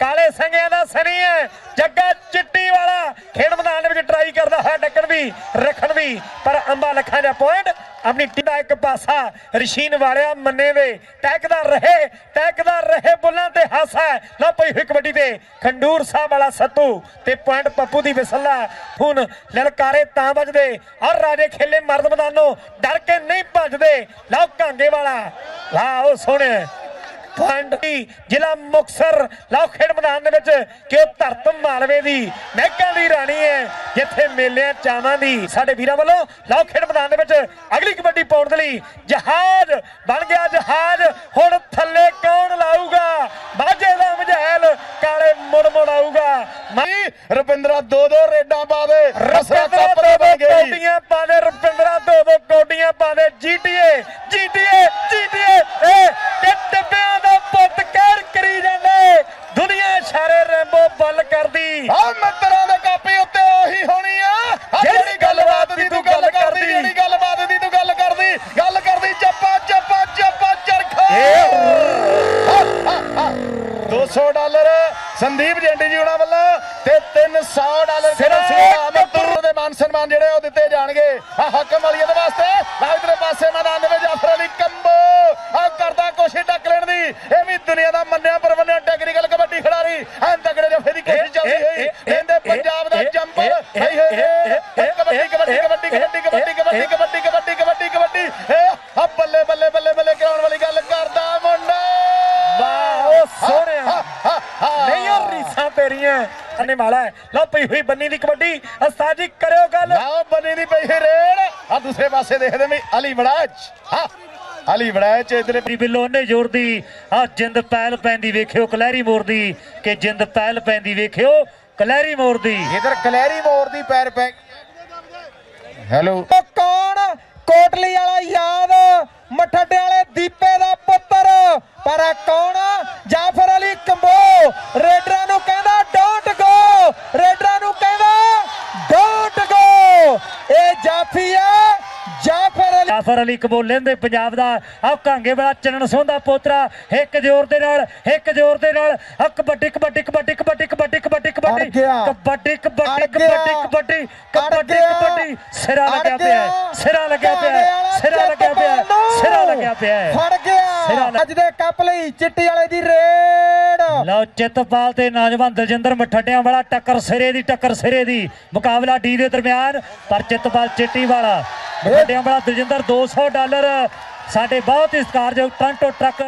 ਕਾਲੇ ਸੰਗਿਆਂ ਦਾ ਸਨੀ ਹੈ। ਜੱਗਾ ਚਿੱਟੀ ਵਾਲਾ ਖੇਡ ਮੈਦਾਨ ਦੇ ਵਿੱਚ ਟਰਾਈ ਕਰਦਾ ਹੈ ਡੱਕਣ ਵੀ, ਰੱਖਣ ਵੀ, ਪਰ ਅੰਬਾ ਲੱਖਾਂ ਦਾ ਪੁਆਇੰਟ ਆਪਣੀ ਟੀਮ ਦਾ ਇੱਕ ਪਾਸਾ ਰਸ਼ੀਨ ਵਾਲਿਆ ਮੰਨੇ ਵੇ। ਟੈਕਦਾ ਰਹੇ ਟੈਕਦਾ ਰਹੇ, ਬੁੱਲਾਂ ਤੇ ਹਾਸਾ ਲਾ ਪਈ ਹੋਈ ਕਬੱਡੀ ਤੇ ਖੰਡੂਰ ਸਾਹਿਬ ਵਾਲਾ ਸੱਤੂ ਤੇ ਪੁਆਇੰਟ ਪੱਪੂ ਦੀ ਵਿਸਲਾ ਹੁਣ ਲਲਕਾਰੇ ਤਾਂ ਵੱਜਦੇ ਔਰ ਰਾਜੇ ਖੇਲੇ ਮਰਦ ਮੈਦਾਨੋਂ, ਡਰ ਕੇ ਨਹੀਂ ਭੱਜਦੇ। ਲਓ ਕਾਂਗੇ ਵਾਲਾ। ਲਾਓ ਸੋਹਣੇ। ਪੁਆਇੰਟ ਜ਼ਿਲ੍ਹਾ ਮੁਕਸਰ ਲਓ ਖੇਡ ਮੈਦਾਨ ਦੇ ਵਿੱਚ ਕਿ ਉਹ ਧਰਤ ਮਾਲਵੇ ਦੀ ਮਹਿਕਾਂ ਦੀ ਰਾਣੀ ਹੈ ਜਿੱਥੇ ਮੇਲਿਆਂ ਚਾਵਾਂ ਦੀ। ਸਾਡੇ ਵੀਰਾਂ ਵੱਲੋਂ ਲਓ ਖੇਡ ਮੈਦਾਨ ਦੇ ਵਿੱਚ ਅਗਲੀ ਕਬੱਡੀ ਪਾਉਣ ਦੇ ਲਈ ਜਹਾਜ਼ ਬਣ ਗਿਆ ਜਹਾਜ਼। ਹੁਣ ਥੱਲੇ ਕੌਣ ਲਾਊਗਾ? ਬਾਝੇ ਦਾ ਮਝੈਲ ਕਾਲੇ ਮੁੜ ਮੁੜ ਆਊਗਾ। ਨਹੀਂ ਰੁਪਿੰਦਰਾ ਦੋ ਦੋ ਰੇਡਾਂ ਪਾ ਇਸ਼ਾਰੇ ਰੈਂਬੋ ਬੱਲ ਕਰਦੀ। ਆ ਮਿੱਤਰਾਂ ਦੇ ਕਾਪੀ ਉੱਤੇ ਉਹੀ ਹੋਣੀ ਆ। ਆਹ ਜਿਹੜੀ ਗੱਲਬਾਤ ਦੀ ਤੂੰ ਗੱਲ ਕਰਦੀ ਜਿਹੜੀ ਗੱਲਬਾਤ ਦੀ ਤੂੰ ਗੱਲ ਕਰਦੀ ਗੱਲ ਕਰਦੀ ਚੱਪਾ ਚੱਪਾ ਚੱਪਾ ਚਰਖਾ। 200 ਡਾਲਰ ਸੰਦੀਪ ਜੈਂਡੀ ਜੀ ਉਹਨਾਂ ਵੱਲੋਂ ਤੇ 300 ਡਾਲਰ ਸਿਰਾ ਮਤੁਰ ਦੇ ਮਾਨ ਸਨਮਾਨ ਜਿਹੜੇ ਉਹ ਦਿੱਤੇ ਜਾਣਗੇ। ਆ ਹੱਕਮ ਵਾਲੀਏ ਦੇ ਵਾਸਤੇ ਆ ਇਧਰੇ ਪਾਸੇ ਮੈਦਾਨ ਦੇ ਵਿੱਚ ਜਾਫਰ ਅਲੀ ਕੰਬੋ ਆ ਕਰਦਾ ਕੋਸ਼ਿਸ਼ ਟੱਕ ਲੈਣ ਦੀ ਇਹ ਵੀ ਦੁਨੀਆ ਦਾ ਮੰਨਿਆ ਪਰਵੰਨਿਆ ਟੈਕਨੀਕਲ ਕਬੱਡੀ ਖਿਡਾਰੀ ਐਂ ਤਗੜੇ ਜਫੇ ਦੀ ਕੋਸ਼ਿਸ਼ ਚੱਲਦੀ ਹੋਈ ਇਹਦੇ ਪੰਜਾਬ ਦਾ ਜੰਪਰ ਹੇ ਹੇ ਹੇ ਕਬੱਡੀ ਕਬੱਡੀ ਕਬੱਡੀ ਕਬੱਡੀ ਕਬੱਡੀ ਕਬੱਡੀ ਕਬੱਡੀ ਕਬੱਡੀ ਕਬੱਡੀ। ਕਬੱਡੀ ਆ ਬੱਲੇ ਬੱਲੇ ਬੱਲੇ ਬੱਲੇ ਕਰਾਉਣ ਵਾਲੀ ਗੱਲ ਕਰਦਾ ਮੁੰਡਾ। ਵਾਹ ਉਹ ਸੋਹਣਿਆ। ਨਹੀਂ ਉਹ ਰੀਸਾਂ ਤੇਰੀਆਂ। ਅੰਨੇ ਵਾਲਾ ਹੈ। ਲਓ ਪਈ ਹੋਈ ਬੰਨੀ ਦੀ ਕਬੱਡੀ। ਉਸਤਾਦ ਜੀ ਕਰਿਓ ਗੱਲ। ਨਾ ਬਣੀ ਦੀ ਪਈ ਹੈ ਰੇਡ। ਆ ਦੂਸਰੇ ਪਾਸੇ ਦੇਖਦੇ ਵੀ ਅਲੀ ਬੜਾਚ ਹਾਂ ਅਲੀ ਬੜਾਚ ਇਧਰੇ। ਦੀ ਬਿੱਲੋ ਨੇ ਜ਼ੋਰ ਦੀ। ਆ ਜਿੰਦ ਪੈਲ ਪੈਂਦੀ ਵੇਖਿਓ ਕਲਹਿਰੀ ਮੋਰ ਦੀ। ਕਿ ਜਿੰਦ ਪੈਲ ਪੈਂਦੀ ਵੇਖਿਓ ਕਲਹਿਰੀ ਮੋਰ ਦੀ। ਇਧਰ ਕਲੈਰੀ ਮੋਰ ਦੀ ਪੈਰ ਪੈ ਹੈਲੋ। ਉਹ ਕੌਣ? ਕੋਟਲੀ ਵਾਲਾ ਯਾਦ। ਮਠੱਡੇ ਵਾਲੇ ਦੀਪੇ ਜਾਫਰ ਅਲੀ ਕਬੋਲੇ ਦੇ ਪੰਜਾਬ ਦਾ ਆ ਕਾਂਗੇ ਵਾਲਾ ਚੰਨ ਸੋਹਦਾ ਪੋਤਰਾ ਇੱਕ ਜ਼ੋਰ ਦੇ ਨਾਲ ਇੱਕ ਜ਼ੋਰ ਦੇ ਨਾਲ ਆ ਕਬੱਡੀ ਕਬੱਡੀ ਕਬੱਡੀ ਕਬੱਡੀ ਕਬੱਡੀ ਕਬੱਡੀ ਕਬੱਡੀ। ਕਬੱਡੀ ਕਬੱਡੀ। ਕਬੱਡੀ ਕਬੱਡੀ ਕਬੱਡੀ। ਕਬੱਡੀ ਸਿਰਾ ਲੱਗਿਆ ਗਿਆ। ਪਿਆ ਸਿਰਾ ਲੱਗਿਆ ਪਿਆ ਸਿਰਾ ਲੱਗਿਆ ਪਿਆ ਸਿਰਾ ਲੱਗਿਆ ਪਿਆ। ਫੜ ਗਿਆ ਅੱਜ ਦੇ ਕੱਪ ਲਈ ਚਿੱਟੀ ਵਾਲੇ ਦੀ ਰੇਡ ਲਓ ਚਿੱਤਪਾਲ ਤੇ ਨੌਜਵਾਨ ਦਲਜਿੰਦਰ ਮਠੱਡਿਆਂ ਵਾਲਾ ਟੱਕਰ ਸਿਰੇ ਦੀ ਟੱਕਰ ਸਿਰੇ ਦੀ ਮੁਕਾਬਲਾ ਡੀ ਦੇ ਦਰਮਿਆਨ ਪਰ ਚਿੱਤਪਾਲ ਚਿੱਟੀ ਵਾਲਾ ਮਠੱਡਿਆਂ ਵਾਲਾ ਦਲਜਿੰਦਰ 200 ਡਾਲਰ। ਸਾਡੇ ਬਹੁਤ ਹੀ ਸਤਿਕਾਰਯੋਗ ਟਰੰਟੋ ਟਰੱਕ